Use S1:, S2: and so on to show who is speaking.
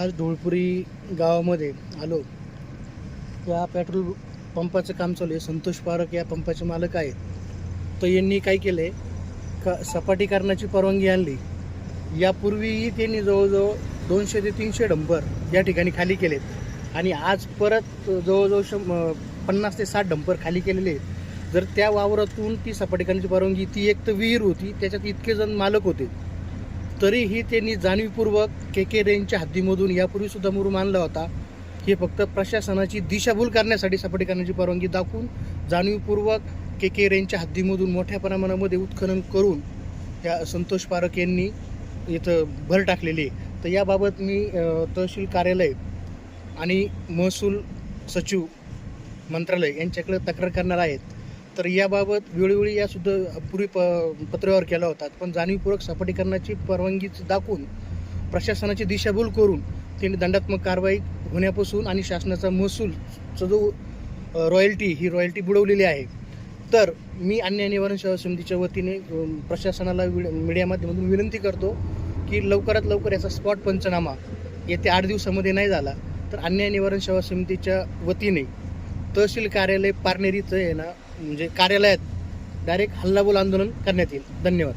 S1: आज ढोळपुरी गावामध्ये आलो. या पेट्रोल पंपाचं काम चालू आहे. संतोष पारक या पंपाचे मालक आहेत. तर यांनी काय केलं आहे का सपाटीकरणाची परवानगी आणली. यापूर्वीही त्यांनी जवळजवळ दोनशे ते तीनशे डंपर या ठिकाणी खाली केलेत. आणि आज परत जवळजवळ शं पन्नास ते साठ डंपर खाली केलेले आहेत. जर त्या वावरातून ती सपाटीकरणाची परवानगी ती एक तर विहीर होती त्याच्यात इतके जण मालक होते. तरीही त्यांनी जाणीवपूर्वक के के रेंजच्या हद्दीमधून यापूर्वीसुद्धा मुरुम आणला होता. हे फक्त प्रशासनाची दिशाभूल करण्यासाठी सपाटीकरणाची परवानगी दाखवून जाणीवपूर्वक के के रेंजच्या हद्दीमधून मोठ्या प्रमाणामध्ये उत्खनन करून या संतोष पारक यांनी इथं भर टाकलेली आहे. तर याबाबत मी तहसील कार्यालय आणि महसूल सचिव मंत्रालय यांच्याकडे तक्रार करणार आहेत. तर याबाबत वेळोवेळी यासुद्धा पूर्वी प पत्रव्यवहार केला होता. पण जाणीवपूर्वक सपाटीकरणाची परवानगी दाखवून प्रशासनाची दिशाभूल करून त्यांनी दंडात्मक कारवाई होण्यापासून आणि शासनाचा महसूलचा जो रॉयल्टी ही रॉयल्टी बुडवलेली आहे. तर मी अन्य निवारण सेवा समितीच्या वतीने प्रशासनाला वि मीडिया माध्यमातून विनंती करतो की लवकरात लवकर याचा स्पॉट पंचनामा येत्या आठ दिवसामध्ये नाही झाला तर अन्याय निवारण सेवा समितीच्या वतीने तहसील कार्यालय पारनेरीचं आहे ना म्हणजे कार्यालयात डायरेक्ट हल्लाबोल आंदोलन करण्यात येईल. धन्यवाद.